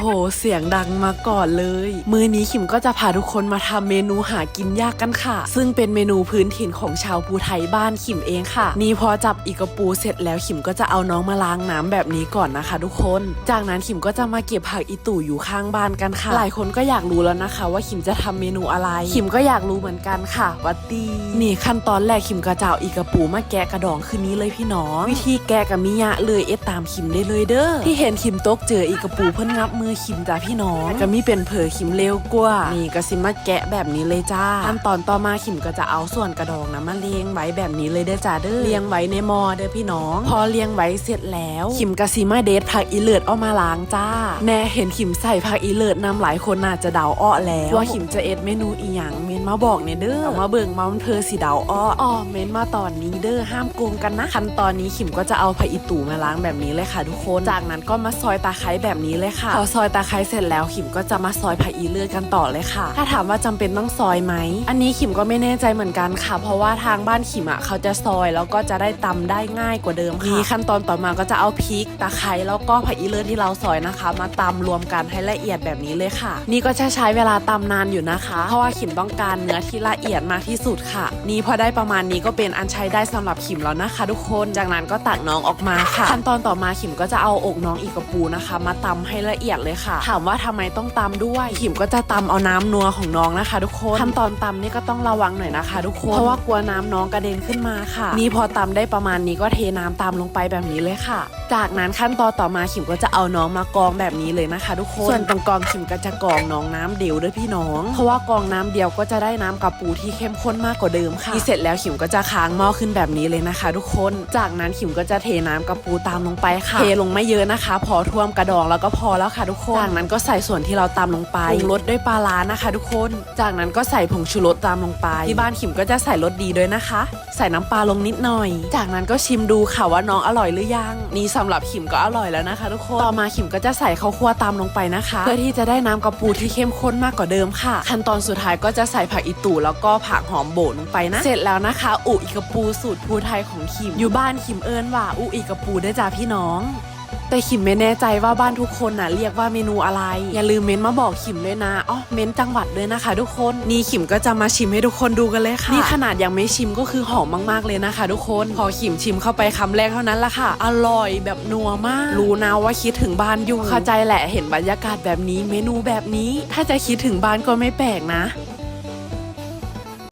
โห เสียงดังมาก่อนเลย มือนี้ขิมก็จะพาทุกคนมาทำเมนูหากินยากกันค่ะ ซึ่งเป็นเมนูพื้นถิ่นของชาวภูไทยบ้านขิมเองค่ะ นี่พอจับอีกระปูเสร็จแล้วขิมก็จะเอาน้องมาล้างน้ำแบบนี้ก่อนนะคะ ทุกคน จากนั้นขิมก็จะมาเก็บผักอีตู่อยู่ข้างบ้านกันค่ะ หลายคนก็อยากรู้แล้วนะคะ ว่าขิมจะทำเมนูอะไร ขิมก็อยากรู้เหมือนกันค่ะวัตตีนี่ขั้นตอนแรกขิมก็จะเอาอีกระปูมาแกะกระดองคืนนี้เลยพี่น้อง วิธีแกะกับมิยะเลยเอ็ดตามขิมได้เลยเด้อที่เห็นขิมตกเจออีกระปูเพิ่นงับมือขิมจ้าพี่น้องก็มีเป็นเผอขิมเร็วกว่านี่ก็สิมาแกะแบบนี้เลยจ้าขั้นตอนต่อมาขิมก็จะเอาส่วนกระดองนะมาเลี้ยงไว้แบบนี้เลยเด้อจ้าเด้อเลี้ยงไว้ในหม้อเด้อพี่น้อง พอเลี้ยงไว้เสร็จแล้ว ขิมก็สิมาเดทผักอีเลิศเอามาล้างจ้า แน่เห็นขิมใส่ผักอีเลิศนำหลายคนน่าจะเดาอ้อแล้วว่าขิมจะเอ็ดเมนูอีหยังเมนมาบอกเนี่ยเด้อเอามาเบิ่งมามันเพอสิเดาอ้ออ้อเมนมาตอนนี้เด้อห้ามโกงกันนะขั้นตอนนี้ขิมก็จะเอาผักอีตู่มาล้างแบบนี้เลยค่ะทุกคน จากนั้นก็มาซอยตาไคร้แบบนี้เลยค่ะพอซอยตาไคร้เสร็จแล้วขิมก็จะมาซอยผักอีเลือดกันต่อเลยค่ะ ถ้าถามว่าจำเป็นต้องซอยไหม อันนี้ขิมก็ไม่แน่ใจเหมือนกันค่ะ เพราะว่าทางบ้านขิมอะเขาจะซอยแล้วก็จะได้ตำได้ง่ายกว่าเดิมค่ะนี่ขั้นตอนต่อมาก็จะเอาพริกตาไคร้แล้วก็ผักอีเลือดที่เราซอยนะคะ มาตำรวมกันให้ละเอียดแบบนี้เลยค่ะ นี่ก็จะใช้เวลาตำนานอยู่นะคะ เพราะว่าขิมต้องการเนื้อที่ละเอียดมากที่สุดค่ะ นี่พอได้ประมาณนี้ก็เป็นอันใช้ได้สำหรับขิมแล้วนะคะ ทุกคนจากนั้นก็ตักน้องออกมาค่ะ ขั้นตอนต่อมาขิมก็จะเอาอกน้องอีกกระปูนะคะ มาตำให้ละเอียดเลยค่ะ ถามว่าทำไมต้องตำด้วย ขิมก็จะตำเอาน้ำนัวของน้องนะคะ ทุกคนขั้นตอนตำนี่ก็ต้องระวังหน่อยนะคะ ทุกคน เพราะว่ากลัวน้ำน้องกระเด็นขึ้นมาค่ะ นี่พอตำได้ประมาณนี้ก็เทน้ำตามลงไปแบบนี้เลยค่ะ จากนั้นขั้นตอนต่อมาขิมก็จะเอาน้องมากองแบบนี้เลยนะคะ ทุกคน ส่วนตรงกองขิมก็จะกองน้องน้ำเดียวด้วยพี่น้อง เพราะว่ากองน้ำเดียวก็จะได้น้ำกระปูที่เข้มข้นมากกว่าเดิมค่ะที่เสร็จแล้วขิมก็จะค้างหม้อขึ้นแบบนี้เลยนะคะ ทุกคน จากนั้นขิมก็จะเทน้ำกระปูตามลงไปค่ะ เทลงไม่เยอะนะคะ พอท่วมกระดองแล้วก็พอแล้วค่ะทุกคนจากนั้นก็ใส่ส่วนที่เราตามลงไปปรุงรสด้วยปลาร้านะคะ ทุกคน จากนั้นก็ใส่ผงชูรสตามลงไป ที่บ้านขิมก็จะใส่รสดีด้วยนะคะ ใส่น้ำปลาลงนิดหน่อย จากนั้นก็ชิมดูค่ะว่าน้องอร่อยหรือยัง นี่สำหรับขิมก็อร่อยแล้วนะคะ ทุกคน ต่อมาขิมก็จะใส่ข้าวคั่วตามลงไปนะคะ เพื่อที่จะได้น้ำกระปูที่เข้มข้นมากกว่าเดิมค่ะ ขั้นตอนสุดท้ายก็จะใส่ผักอีตู่แล้วก็ผักหอมโบดลงไปนะ เสร็จแล้วนะคะอุอีกระปูสูตรภูไทยของขิม อยู่บ้านขิมเอิญว่าอุอีกระปูได้วยจ้าพี่น้อง แต่ขิมไม่แน่ใจว่าบ้านทุกคนน่ะเรียกว่าเมนูอะไร อย่าลืมเม้นมาบอกขิมด้วยนะอ๋อเม้นจังหวัดด้วยนะคะ ทุกคนนี่ขิมก็จะมาชิมให้ทุกคนดูกันเลยค่ะนี่ขนาดยังไม่ชิมก็คือหอมมากๆเลยนะคะ ทุกคนพอขิมชิมเข้าไปคำแรกเท่านั้นละค่ะ อร่อยแบบนัวมาก รู้นะว่าคิดถึงบ้านอยู่เข้าใจแหละเห็นบรรยากาศแบบนี้เมนูแบบนี้ ถ้าจะคิดถึงบ้านก็ไม่แปลกนะ